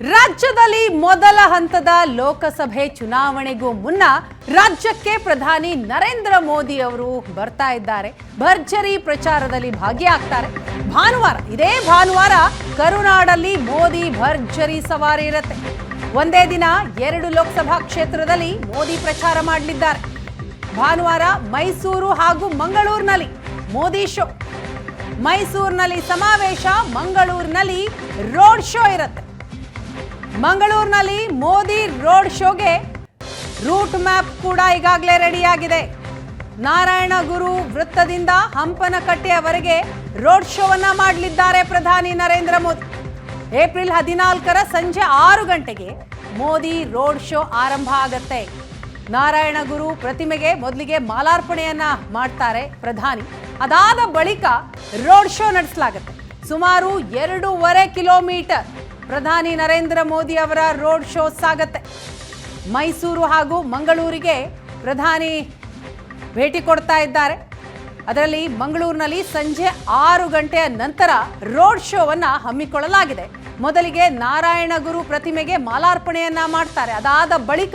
ರಾಜ್ಯದಲ್ಲಿ ಮೊದಲ ಹಂತದ ಲೋಕಸಭೆ ಚುನಾವಣೆಗೂ ಮುನ್ನ ರಾಜ್ಯಕ್ಕೆ ಪ್ರಧಾನಿ ನರೇಂದ್ರ ಮೋದಿ ಅವರು ಬರ್ತಾ ಇದ್ದಾರೆ. ಭರ್ಜರಿ ಪ್ರಚಾರದಲ್ಲಿ ಭಾಗಿಯಾಗ್ತಾರೆ. ಭಾನುವಾರ, ಇದೇ ಭಾನುವಾರ ಕರುನಾಡಲ್ಲಿ ಮೋದಿ ಭರ್ಜರಿ ಸವಾರಿ ಇರುತ್ತೆ. ಒಂದೇ ದಿನ ಎರಡು ಲೋಕಸಭಾ ಕ್ಷೇತ್ರದಲ್ಲಿ ಮೋದಿ ಪ್ರಚಾರ ಮಾಡಲಿದ್ದಾರೆ. ಭಾನುವಾರ ಮೈಸೂರು ಹಾಗೂ ಮಂಗಳೂರಿನಲ್ಲಿ ಮೋದಿ ಶೋ. ಮೈಸೂರಿನಲ್ಲಿ ಸಮಾವೇಶ, ಮಂಗಳೂರಿನಲ್ಲಿ ರೋಡ್ ಶೋ ಇರುತ್ತೆ. ಮಂಗಳೂರಿನಲ್ಲಿ ಮೋದಿ ರೋಡ್ ಶೋಗೆ ರೂಟ್ ಮ್ಯಾಪ್ ಕೂಡ ಈಗಾಗಲೇ ರೆಡಿಯಾಗಿದೆ. ನಾರಾಯಣ ಗುರು ವೃತ್ತದಿಂದ ಹಂಪನಕಟ್ಟೆಯವರೆಗೆ ರೋಡ್ ಶೋವನ್ನ ಮಾಡಲಿದ್ದಾರೆ ಪ್ರಧಾನಿ ನರೇಂದ್ರ ಮೋದಿ. ಏಪ್ರಿಲ್ ಹದಿನಾಲ್ಕರ ಸಂಜೆ ಆರು ಗಂಟೆಗೆ ಮೋದಿ ರೋಡ್ ಶೋ ಆರಂಭ ಆಗತ್ತೆ. ನಾರಾಯಣ ಗುರು ಪ್ರತಿಮೆಗೆ ಮೊದಲಿಗೆ ಮಾಲಾರ್ಪಣೆಯನ್ನ ಮಾಡ್ತಾರೆ ಪ್ರಧಾನಿ. ಅದಾದ ಬಳಿಕ ರೋಡ್ ಶೋ ನಡೆಸಲಾಗುತ್ತೆ. ಸುಮಾರು ಎರಡೂವರೆ ಕಿಲೋಮೀಟರ್ ಪ್ರಧಾನಿ ನರೇಂದ್ರ ಮೋದಿ ಅವರ ರೋಡ್ ಶೋ ಸಾಗತ್ತೆ ಮೈಸೂರು ಹಾಗೂ ಮಂಗಳೂರಿಗೆ ಪ್ರಧಾನಿ ಭೇಟಿ ಕೊಡ್ತಾ ಇದ್ದಾರೆ. ಅದರಲ್ಲಿ ಮಂಗಳೂರಿನಲ್ಲಿ ಸಂಜೆ ಆರು ಗಂಟೆಯ ನಂತರ ರೋಡ್ ಶೋವನ್ನು ಹಮ್ಮಿಕೊಳ್ಳಲಾಗಿದೆ. ಮೊದಲಿಗೆ ನಾರಾಯಣಗುರು ಪ್ರತಿಮೆಗೆ ಮಾಲಾರ್ಪಣೆಯನ್ನ ಮಾಡ್ತಾರೆ. ಅದಾದ ಬಳಿಕ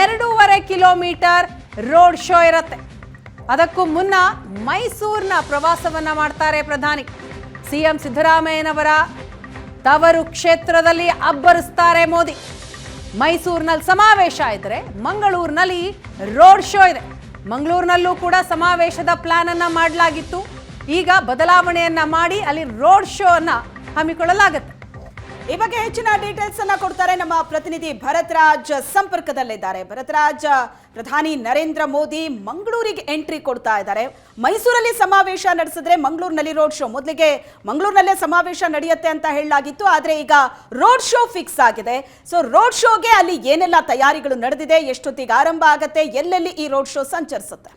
ಎರಡೂವರೆ ಕಿಲೋಮೀಟರ್ ರೋಡ್ ಶೋ ಇರುತ್ತೆ. ಅದಕ್ಕೂ ಮುನ್ನ ಮೈಸೂರಿನ ಪ್ರವಾಸವನ್ನ ಮಾಡ್ತಾರೆ ಪ್ರಧಾನಿ. ಸಿಎಂ ಸಿದ್ದರಾಮಯ್ಯನವರ ತವರು ಕ್ಷೇತ್ರದಲ್ಲಿ ಅಬ್ಬರಿಸ್ತಾರೆ ಮೋದಿ. ಮೈಸೂರಿನಲ್ಲಿ ಸಮಾವೇಶ ಇದ್ರೆ ಮಂಗಳೂರಿನಲ್ಲಿ ರೋಡ್ ಶೋ ಇದೆ. ಮಂಗಳೂರಿನಲ್ಲೂ ಕೂಡ ಸಮಾವೇಶದ ಪ್ಲಾನ್ ಅನ್ನ ಮಾಡಲಾಗಿತ್ತು. ಈಗ ಬದಲಾವಣೆಯನ್ನ ಮಾಡಿ ಅಲ್ಲಿ ರೋಡ್ ಶೋ ಅನ್ನ ಹಮ್ಮಿಕೊಳ್ಳಲಾಗುತ್ತೆ. ಈ ಬಗ್ಗೆ ಹೆಚ್ಚಿನ ಡೀಟೇಲ್ಸ್ ಅನ್ನ ಕೊಡ್ತಾರೆ ನಮ್ಮ ಪ್ರತಿನಿಧಿ ಭರತ್ ರಾಜ್ ಸಂಪರ್ಕದಲ್ಲಿದ್ದಾರೆ. ಭರತ್ ರಾಜ್ ಪ್ರಧಾನಿ ನರೇಂದ್ರ ಮೋದಿ ಮಂಗಳೂರಿಗೆ ಎಂಟ್ರಿ ಕೊಡ್ತಾ ಇದ್ದಾರೆ. ಮೈಸೂರಲ್ಲಿ ಸಮಾವೇಶ ನಡೆಸಿದ್ರೆ ಮಂಗಳೂರಿನಲ್ಲಿ ರೋಡ್ ಶೋ ಮೊದಲಿಗೆ ಮಂಗಳೂರಿನಲ್ಲೇ ಸಮಾವೇಶ ನಡೆಯುತ್ತೆ ಅಂತ ಹೇಳಲಾಗಿತ್ತು, ಆದರೆ ಈಗ ರೋಡ್ ಶೋ ಫಿಕ್ಸ್ ಆಗಿದೆ. ಸೊ ರೋಡ್ ಶೋಗೆ ಅಲ್ಲಿ ಏನೆಲ್ಲ ತಯಾರಿಗಳು ನಡೆದಿದೆ, ಎಷ್ಟೊತ್ತಿಗೆ ಆರಂಭ ಆಗುತ್ತೆ, ಎಲ್ಲೆಲ್ಲಿ ಈ ರೋಡ್ ಶೋ ಸಂಚರಿಸುತ್ತೆ?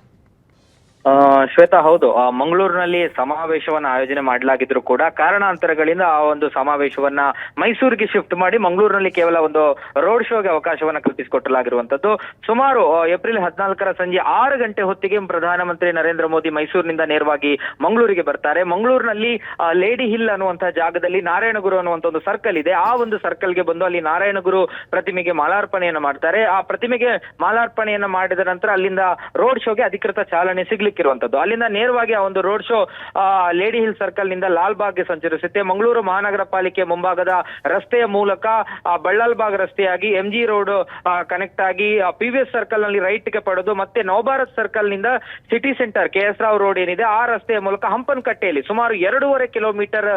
ಶ್ವೇತಾ ಹೌದು. ಆ, ಮಂಗಳೂರಿನಲ್ಲಿ ಸಮಾವೇಶವನ್ನ ಆಯೋಜನೆ ಮಾಡಲಾಗಿದ್ರು ಕೂಡ ಕಾರಣಾಂತರಗಳಿಂದ ಆ ಒಂದು ಸಮಾವೇಶವನ್ನ ಮೈಸೂರಿಗೆ ಶಿಫ್ಟ್ ಮಾಡಿ ಮಂಗಳೂರಿನಲ್ಲಿ ಕೇವಲ ಒಂದು ರೋಡ್ ಶೋಗೆ ಅವಕಾಶವನ್ನ ಕಲ್ಪಿಸಿಕೊಟ್ಟಲಾಗಿರುವಂತದ್ದು ಸುಮಾರು ಏಪ್ರಿಲ್ ಹದಿನಾಲ್ಕರ ಸಂಜೆ ಆರು ಗಂಟೆ ಹೊತ್ತಿಗೆ ಪ್ರಧಾನಮಂತ್ರಿ ನರೇಂದ್ರ ಮೋದಿ ಮೈಸೂರಿನಿಂದ ನೇರವಾಗಿ ಮಂಗಳೂರಿಗೆ ಬರ್ತಾರೆ. ಮಂಗಳೂರಿನಲ್ಲಿ ಲೇಡಿ ಹಿಲ್ ಅನ್ನುವಂತಹ ಜಾಗದಲ್ಲಿ ನಾರಾಯಣಗುರು ಅನ್ನುವಂತ ಒಂದು ಸರ್ಕಲ್ ಇದೆ. ಆ ಒಂದು ಸರ್ಕಲ್ಗೆ ಬಂದು ಅಲ್ಲಿ ನಾರಾಯಣಗುರು ಪ್ರತಿಮೆಗೆ ಮಾಲಾರ್ಪಣೆಯನ್ನ ಮಾಡ್ತಾರೆ. ಆ ಪ್ರತಿಮೆಗೆ ಮಾಲಾರ್ಪಣೆಯನ್ನ ಮಾಡಿದ ನಂತರ ಅಲ್ಲಿಂದ ರೋಡ್ ಶೋಗೆ ಅಧಿಕೃತ ಚಾಲನೆ ಸಿಗ್ಲಿಕ್ಕಿರುವಂತದ್ದು ಅಲ್ಲಿಂದ ನೇರವಾಗಿ ಆ ಒಂದು ರೋಡ್ ಶೋ ಲೇಡಿ ಹಿಲ್ ಸರ್ಕಲ್ನಿಂದ ಲಾಲ್ ಬಾಗ್ಗೆ ಸಂಚರಿಸುತ್ತೆ. ಮಂಗಳೂರು ಮಹಾನಗರ ಪಾಲಿಕೆ ಮುಂಭಾಗದ ರಸ್ತೆಯ ಮೂಲಕ ಆ, ಬಳ್ಳಾಲ್ ಬಾಗ್ ರಸ್ತೆಯಾಗಿ ಎಂ ಜಿ ರೋಡ್ ಕನೆಕ್ಟ್ ಆಗಿ ಪಿ ವಿ ಎಸ್ ಸರ್ಕಲ್ನಲ್ಲಿ ರೈಟ್ಗೆ ಪಡೆದು ಮತ್ತೆ Navabharat ಸರ್ಕಲ್ನಿಂದ city centre K S Rao road ಏನಿದೆ ಆ ರಸ್ತೆಯ ಮೂಲಕ ಹಂಪನಕಟ್ಟೆಯಲ್ಲಿ ಸುಮಾರು ಎರಡೂವರೆ ಕಿಲೋಮೀಟರ್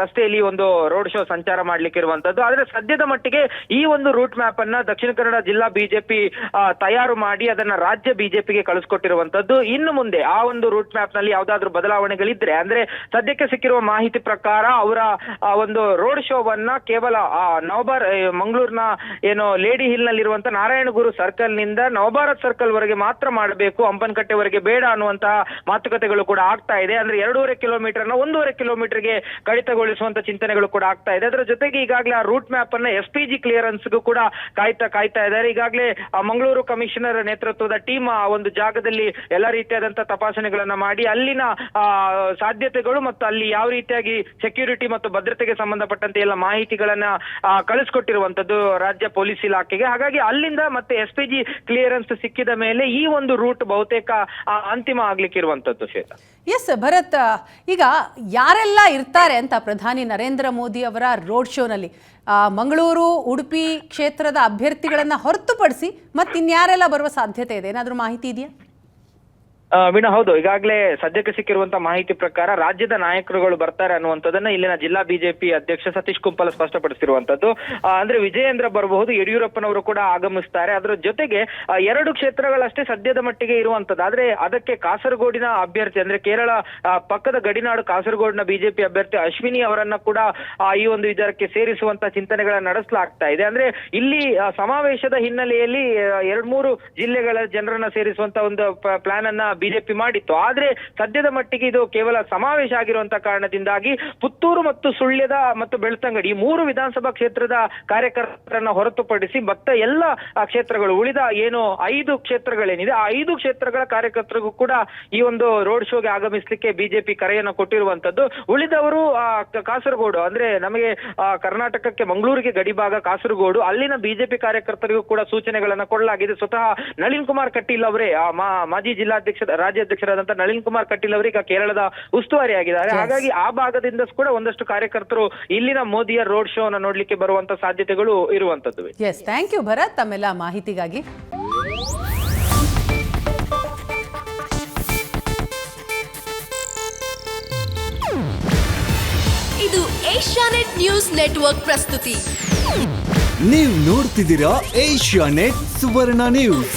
ರಸ್ತೆಯಲ್ಲಿ ಒಂದು ರೋಡ್ ಶೋ ಸಂಚಾರ ಮಾಡ್ಲಿಕ್ಕೆ ಇರುವಂತದ್ದು. ಆದ್ರೆ ಸದ್ಯದ ಮಟ್ಟಿಗೆ ಈ ಒಂದು ರೂಟ್ ಮ್ಯಾಪ್ ಅನ್ನ ದಕ್ಷಿಣ ಕನ್ನಡ ಜಿಲ್ಲಾ ಬಿಜೆಪಿ ತಯಾರು ಮಾಡಿ ಅದನ್ನ ರಾಜ್ಯ ಬಿಜೆಪಿಗೆ ಕಳಿಸ್ಕೊಟ್ಟಿರುವಂತದ್ದು. ಇನ್ನು ಮುಂದೆ ಆ ಒಂದು ರೂಟ್ ಮ್ಯಾಪ್ನಲ್ಲಿ ಯಾವ್ದಾದ್ರು ಬದಲಾವಣೆಗಳಿದ್ರೆ, ಅಂದ್ರೆ ಸದ್ಯಕ್ಕೆ ಸಿಕ್ಕಿರುವ ಮಾಹಿತಿ ಪ್ರಕಾರ ಅವರ ಒಂದು ರೋಡ್ ಶೋವನ್ನ ಕೇವಲ ನವಬಾರ್ ಮಂಗಳೂರಿನ ಏನು ಲೇಡಿ ಹಿಲ್ ನಲ್ಲಿರುವಂತ ನಾರಾಯಣಗುರು ಸರ್ಕಲ್ನಿಂದ ನವಭಾರತ್ ಸರ್ಕಲ್ ವರೆಗೆ ಮಾತ್ರ ಮಾಡಬೇಕು ಹಂಪನಕಟ್ಟೆವರೆಗೆ ಬೇಡ ಅನ್ನುವಂತಹ ಮಾತುಕತೆಗಳು ಕೂಡ ಆಗ್ತಾ ಇದೆ. ಅಂದ್ರೆ ಎರಡೂವರೆ ಕಿಲೋಮೀಟರ್ನ ಒಂದೂವರೆ ಕಿಲೋಮೀಟರ್ಗೆ ಕಡಿತಗೊಳಿಸುವಂತ ಚಿಂತನೆಗಳು ಕೂಡ ಆಗ್ತಾ ಇದೆ. ಅದರ ಜೊತೆಗೆ ಈಗಾಗಲೇ ಆ ರೂಟ್ ಮ್ಯಾಪ್ ಅನ್ನ ಎಸ್ ಪಿ ಜಿ ಕ್ಲಿಯರೆನ್ಸ್ಗೂ ಕೂಡ ಕಾಯ್ತಾ ಕಾಯ್ತಾ ಇದ್ದಾರೆ. ಈಗಾಗಲೇ ಮಂಗಳೂರು ಕಮಿಷನರ್ ನೇತೃತ್ವದ ಟೀಮ್ ಆ ಒಂದು ಜಾಗದಲ್ಲಿ ಎಲ್ಲ ರೀತಿಯಾದಂತಹ ತಪಾಸಣೆಗಳನ್ನ ಮಾಡಿ ಅಲ್ಲಿನ ಸಾಧ್ಯತೆಗಳು ಮತ್ತು ಅಲ್ಲಿ ಯಾವ ರೀತಿಯಾಗಿ ಸೆಕ್ಯೂರಿಟಿ ಮತ್ತು ಭದ್ರತೆಗೆ ಸಂಬಂಧಪಟ್ಟಂತೆ ಎಲ್ಲ ಮಾಹಿತಿಗಳನ್ನ ಕಳಿಸ್ಕೊಟ್ಟಿರುವಂತದ್ದು ರಾಜ್ಯ ಪೊಲೀಸ್ ಇಲಾಖೆಗೆ. ಹಾಗಾಗಿ ಅಲ್ಲಿಂದ ಮತ್ತೆ ಎಸ್ ಪಿ ಜಿ ಕ್ಲಿಯರೆನ್ಸ್ ಸಿಕ್ಕಿದ ಮೇಲೆ ಈ ಒಂದು ರೂಟ್ ಬಹುತೇಕ ಅಂತಿಮ ಆಗ್ಲಿಕ್ಕೆ ಇರುವಂತದ್ದು ಎಸ್ ಭರತ್, ಈಗ ಯಾರೆಲ್ಲ ಇರ್ತಾರೆ ಅಂತ ಪ್ರಧಾನಿ ನರೇಂದ್ರ ಮೋದಿ ಅವರ ರೋಡ್ ಶೋನಲ್ಲಿ ಮಂಗಳೂರು, ಉಡುಪಿ ಕ್ಷೇತ್ರದ ಅಭ್ಯರ್ಥಿಗಳನ್ನ ಹೊರತುಪಡಿಸಿ ಮತ್ತಿನ್ಯಾರೆಲ್ಲ ಬರುವ ಸಾಧ್ಯತೆ ಇದೆ? ಏನಾದರೂ ಮಾಹಿತಿ ಇದೆಯಾ? ವೀಣಾ ಹೌದು. ಈಗಾಗಲೇ ಸದ್ಯಕ್ಕೆ ಸಿಕ್ಕಿರುವಂತ ಮಾಹಿತಿ ಪ್ರಕಾರ ರಾಜ್ಯದ ನಾಯಕರುಗಳು ಬರ್ತಾರೆ ಅನ್ನುವಂಥದ್ದನ್ನ ಇಲ್ಲಿನ ಜಿಲ್ಲಾ ಬಿಜೆಪಿ ಅಧ್ಯಕ್ಷ ಸತೀಶ್ ಕುಂಪಲ ಸ್ಪಷ್ಟಪಡಿಸಿರುವಂತದ್ದು. ಅಂದ್ರೆ ವಿಜಯೇಂದ್ರ ಬರಬಹುದು, ಯಡಿಯೂರಪ್ಪನವರು ಕೂಡ ಆಗಮಿಸ್ತಾರೆ. ಅದರ ಜೊತೆಗೆ ಎರಡು ಕ್ಷೇತ್ರಗಳಷ್ಟೇ ಸದ್ಯದ ಮಟ್ಟಿಗೆ ಇರುವಂತದ್ದು. ಆದ್ರೆ ಅದಕ್ಕೆ ಕಾಸರಗೋಡಿನ ಅಭ್ಯರ್ಥಿ, ಅಂದ್ರೆ ಕೇರಳ ಪಕ್ಕದ ಗಡಿನಾಡು ಕಾಸರಗೋಡಿನ ಬಿಜೆಪಿ ಅಭ್ಯರ್ಥಿ ಅಶ್ವಿನಿ ಅವರನ್ನ ಕೂಡ ಈ ಒಂದು ವಿಚಾರಕ್ಕೆ ಸೇರಿಸುವಂತ ಚಿಂತನೆಗಳನ್ನ ನಡೆಸಲಾಗ್ತಾ ಇದೆ. ಅಂದ್ರೆ ಇಲ್ಲಿ ಸಮಾವೇಶದ ಹಿನ್ನೆಲೆಯಲ್ಲಿ ಎರಡ್ ಮೂರು ಜಿಲ್ಲೆಗಳ ಜನರನ್ನ ಸೇರಿಸುವಂತ ಒಂದು ಪ್ಲಾನ್ ಅನ್ನ ಬಿಜೆಪಿ ಮಾಡಿತ್ತು. ಆದ್ರೆ ಸದ್ಯದ ಮಟ್ಟಿಗೆ ಇದು ಕೇವಲ ಸಮಾವೇಶ ಆಗಿರುವಂತ ಕಾರಣದಿಂದಾಗಿ ಪುತ್ತೂರು ಮತ್ತು ಸುಳ್ಯದ ಮತ್ತು ಬೆಳ್ತಂಗಡಿ ಈ ಮೂರು ವಿಧಾನಸಭಾ ಕ್ಷೇತ್ರದ ಕಾರ್ಯಕರ್ತರನ್ನ ಹೊರತುಪಡಿಸಿ ಮತ್ತ ಎಲ್ಲ ಕ್ಷೇತ್ರಗಳು ಉಳಿದ ಏನು ಐದು ಕ್ಷೇತ್ರಗಳೇನಿದೆ, ಆ ಐದು ಕ್ಷೇತ್ರಗಳ ಕಾರ್ಯಕರ್ತರಿಗೂ ಕೂಡ ಈ ಒಂದು ರೋಡ್ ಶೋಗೆ ಆಗಮಿಸಲಿಕ್ಕೆ ಬಿಜೆಪಿ ಕರೆಯನ್ನು ಕೊಟ್ಟಿರುವಂತದ್ದು. ಉಳಿದವರು ಕಾಸರಗೋಡು. ಅಂದ್ರೆ ನಮಗೆ ಕರ್ನಾಟಕಕ್ಕೆ ಮಂಗಳೂರಿಗೆ ಗಡಿಭಾಗ ಕಾಸರಗೋಡು. ಅಲ್ಲಿನ ಬಿಜೆಪಿ ಕಾರ್ಯಕರ್ತರಿಗೂ ಕೂಡ ಸೂಚನೆಗಳನ್ನ ಕೊಡಲಾಗಿದೆ. ಸ್ವತಃ ನಳಿನ್ ಕುಮಾರ್ ಕಟೀಲ್ ಅವರೇ ಮಾಜಿ ಜಿಲ್ಲಾಧ್ಯಕ್ಷ ರಾಜ್ಯಾಧ್ಯಕ್ಷರಾದಂತಹ ನಳಿನ್ ಕುಮಾರ್ ಕಟೀಲ್ ಅವರು ಈಗ ಕೇರಳದ ಉಸ್ತುವಾರಿ ಆಗಿದ್ದಾರೆ ಹಾಗಾಗಿ ಆ ಭಾಗದಿಂದ ಕೂಡ ಒಂದಷ್ಟು ಕಾರ್ಯಕರ್ತರು ಇಲ್ಲಿನ ಮೋದಿಯ ರೋಡ್ ಶೋ ನೋಡಲಿಕ್ಕೆ ನೋಡ್ಲಿಕ್ಕೆ ಬರುವಂತ ಸಾಧ್ಯತೆಗಳು ಇರುವಂತದ್ದು ಎಸ್ ಥ್ಯಾಂಕ್ ಯು ಭರತ್. ತಮ್ಮೆಲ್ಲ ಮಾಹಿತಿಗಾಗಿ. ಇದು ಏಷ್ಯಾನೆಟ್ ನ್ಯೂಸ್ ನೆಟ್ವರ್ಕ್ ಪ್ರಸ್ತುತಿ. ನೀವು ನೋಡ್ತಿದ್ದೀರಾ ಏಷ್ಯಾ ನೆಟ್ ಸುವರ್ಣ ನ್ಯೂಸ್.